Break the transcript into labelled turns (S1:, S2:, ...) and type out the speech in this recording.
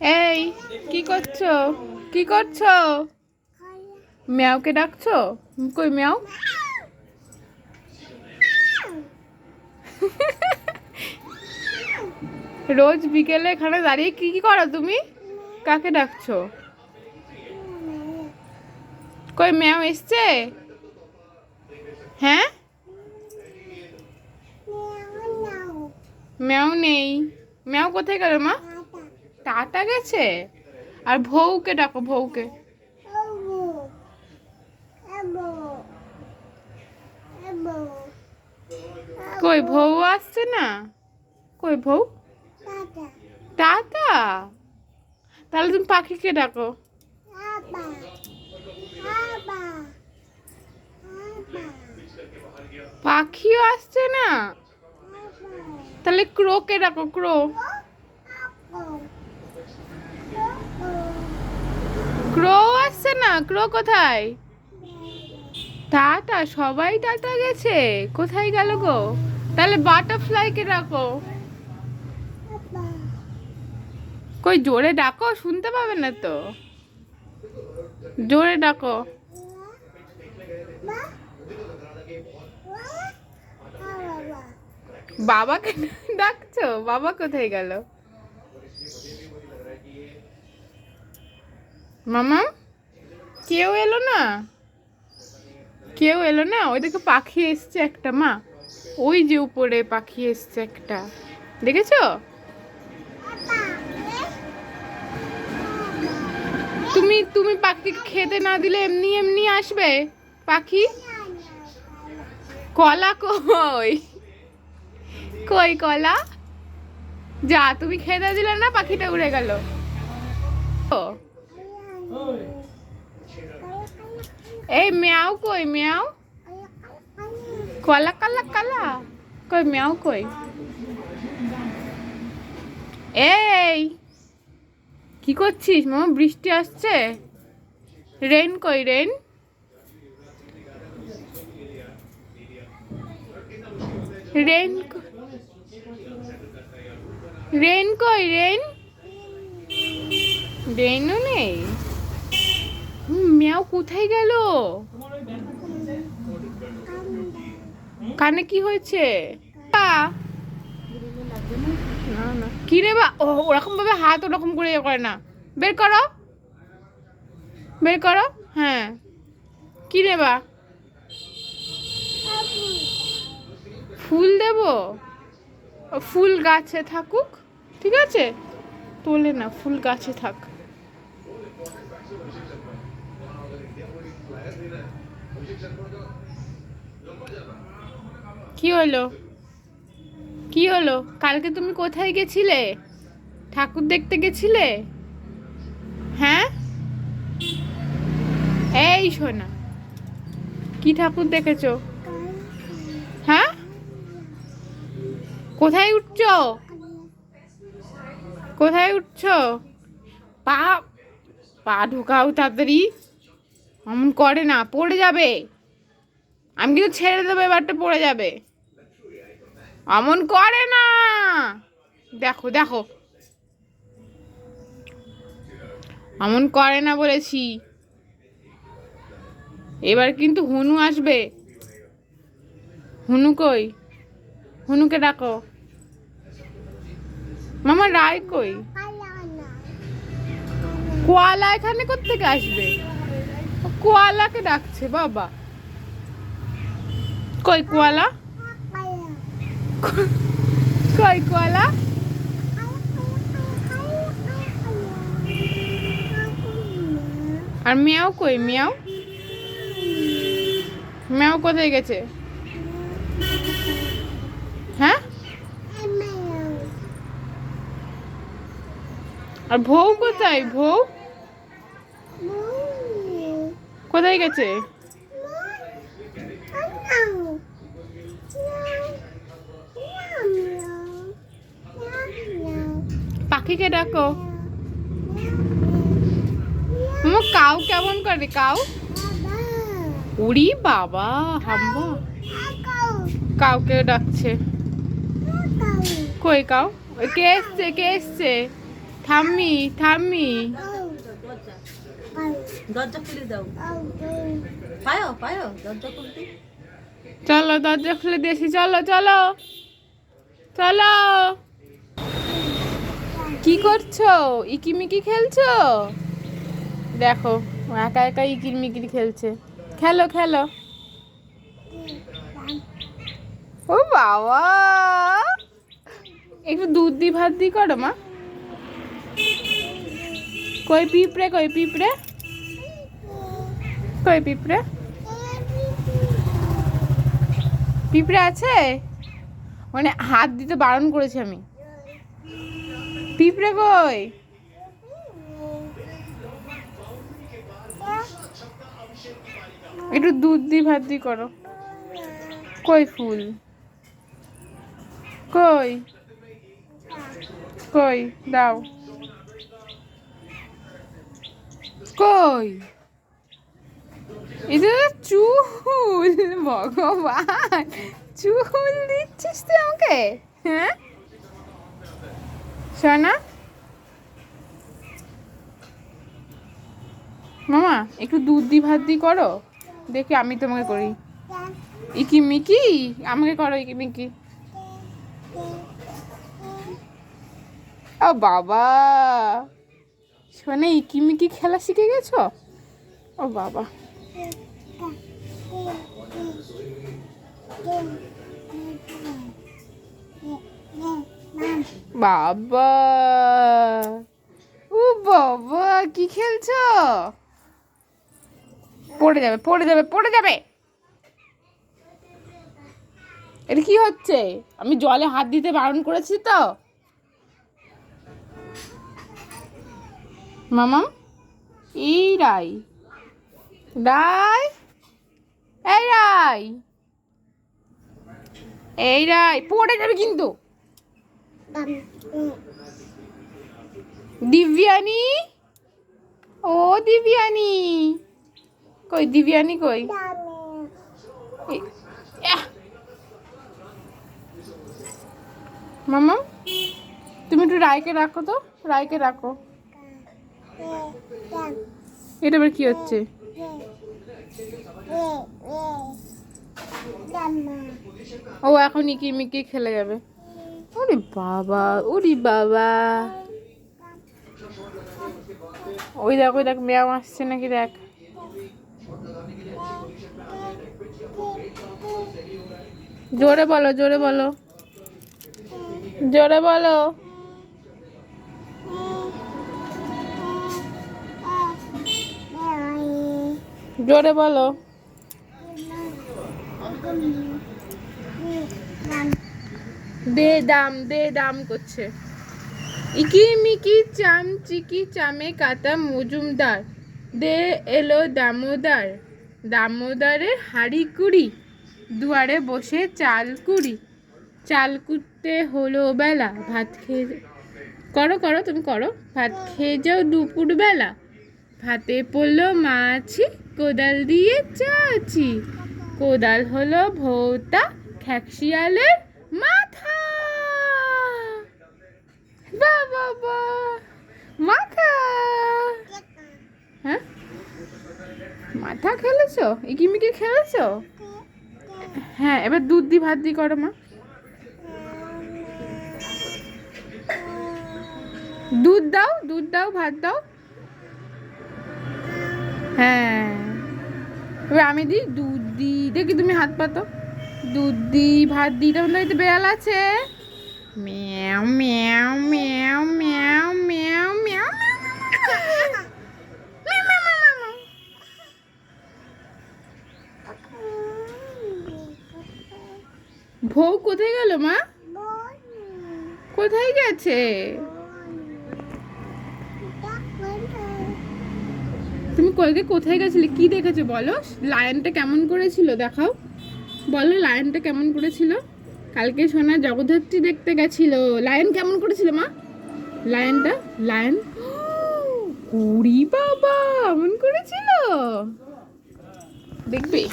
S1: এই, কি করছ? কি করছ? ম্যাওকে ডাকছো? কই ম্যাও রোজ বিকেলে এখানে দাঁড়িয়ে কি কি করো তুমি? কাকে ডাকছো? কই ম্যাও এসছে? হ্যাঁ? ম্যাও নেই। ম্যাও কোথায় গেল মা? টাটা গেছে? আর ভৌকে ডাকো ভৌকে কই ভৌ আসছে না? কই ভৌ টাটা। তাহলে তুমি পাখিকে ডাকো। পাখিও আসছে না? তাহলে ক্রোকে ডাকো, ক্রো। ক্রো আসছে না? ক্রো কোথায়? টাটা সবাই টাটা গেছে। কোথায় গেল গো? তাহলে বাটারফ্লাইকে ডাকো। কই, জোরে ডাকো, শুনতে পাবে না তো? জোরে ডাকো। বাবাকে ডাকছো? বাবা কোথায় গেল? মামা? কেউ এলো না? কেউ এলো না? ওই দেখো পাখি এসছে একটা মা। ওই যে উপরে পাখি এসছে একটা। দেখেছ? তুমি তুমি পাখিকে খেতে না দিলে এমনি এমনি আসবে? পাখি? কলা কই? কই কলা? যা তুমি খেতে দিলে না পাখিটা উড়ে গেল। ও, এই ম্যাও কই, ম্যাও? কলা, কালা কালা। কই, ম্যাও কই? এই, কি করছিস মামা বৃষ্টি আসছে। রেন কই, রেন? রেন রেন কই, রেন? রেনও নেই। ম্যাও কোথায় গেল? কানে কি হয়েছে? কি রে বা? ওরকম ভাবে হাত ওরকম করে ইয়ে করে না। বের করো। বের করো। হ্যাঁ। কি রে বা? ফুল দেব? ফুল গাছে থাকুক। ঠিক আছে? তোলে না, ফুল গাছে থাক। কি হলো? কি হলো? কালকে তুমি কোথায় গেছিলে? ঠাকুর দেখতে গেছিলে? হ্যাঁ? এই শোনা কি ঠাকুর দেখেছ? হ্যাঁ? কোথায় উঠছো? কোথায় উঠছো? পা পা ঢোকাও তাড়াতাড়ি। অমন করে না পড়ে যাবে। আমি কিন্তু ছেড়ে দেবো এবারটা পড়ে যাবে। অমন করে না। দেখো দেখো। অমন করে না বলেছি। এবার কিন্তু হুনু আসবে। হুনু কই? হুনুকে ডাকো। মামা রায় কই? কোয়ালা এখানে কোথেকে আসবে? কোয়ালাকে ডাকছে, বাবা। কই কোয়ালা? কই কোয়ালা? আর মিয়াও কই? মিয়াও? মিয়াও কোথায় গেছে? হ্যাঁ? আর ভৌ কোথায়? ভৌ কোথায় গেছে? পাখিকে ডাকো। কাউ কেমন করে? কাউ? উড়ি বাবা হাম্বা কাউকে ডাকছে। কই কাউ? কে এসছে কে এসছে? ঠাম্মি ঠাম্মি
S2: দরজা খুলে দাও। পায়ো পায়ো, দরজা খুলতে।
S1: চলো, দরজা খুলে দিয়েছি, চলো চলো। চলো। কি করছ? ইকিমিকি খেলছো? দেখো, একা একা ইকির মিকির খেলছে। খেলো খেলো। ও বাবা! একটু দুধ দি, ভাত দি করো, মা। কই পিঁপড়ে কই পিঁপড়ে? কই পিঁপড়ে? পিঁপড়ে আছে? মানে হাত দিতে বারণ করেছি আমি। পিঁপড়ে কই? একটু দুধ দি, ভাত দি করো। কই ফুল? কই? কই? দাও। কই? এটা চুল, ভগবান। চুল দিচ্ছিস তুই আমাকে? হ্যাঁ? সোনা? মামা, একটু দুধ দি, ভাত দি করো। দেখি আমি তোমাকে করি। ইকি মিকি? আমাকে করো ইকি মিকি। ও বাবা! শোনে ইকি মিকি খেলা শিখে গেছো? ও বাবা। বাবা। ও বাবা, কি খেলছো? পড়ে যাবে পড়ে যাবে পড়ে যাবে। এটা কি হচ্ছে? আমি জলে হাত দিতে বারণ করেছি তো। মামা, এই রাই। রাই? এই রাই। এই রাই, পড়ে যাবে কিন্তু। দিব্যানি? ও দিব্যানি। কই দিব্যানি কই? মামা, তুমি একটু রায়কে রাখো তো রায়কে রাখো এটা আবার কি হচ্ছে? ও, এখন ইকি মিকি খেলে যাবে। ওরে বাবা ওরে বাবা। ওই দেখ ওই দেখ ব্যায়াম আসছে নাকি দেখ। জোরে বলো জোরে বলো। জোরে বলো। জোরে বলো। দে দাম দে দাম করছে। ইকি মিকি চাম, চিকি চামে কাতা মজুমদার। দে এলো দামোদার। দামোদারের হাড়ি কুড়ি। দুয়ারে বসে চাল কুড়ি। চাল কুটতে হলো বেলা। ভাত খেয়ে করো করো, তুমি করো। ভাত খেয়ে যাও দুপুর বেলা ভাতে পড়ল মাছি। কোদাল দিয়ে চাচি। কোদাল হলো ভৌতা খ্যাকশিয়ালের মাথা। বাবা মাথা। হ্যাঁ? মাথা খেলেছো? ইকিমিকি খেলেছো? হ্যাঁ এবার দুধ দি, ভাত দি করো মা। দুধ দাও দুধ দাও, ভাত দাও। হ্যাঁ। এবার আমি দিই দুধ দিই। দেখি তুমি হাত পাতো দুধ দিই ভাত দিই তখন তো বেড়াল আছে। ম্যাও ম্যাও ম্যাও ম্যাও ম্যাও ম্যাও ভৌ কোথায় গেল মা? কোথায় গেছে? তুমি কলকে কোথায় গেছিলে? কি দেখেছ বলো? লায়নটা কেমন করেছিল দেখাও। বলো লায়নটা কেমন করেছিল? কালকে সোনা জগদ্ধাত্রী দেখতে গেছিল। লায়ন কেমন করেছিল মা? লায়নটা? লায়ন? কুড়ি বাবা কেমন করেছিল? দেখবে?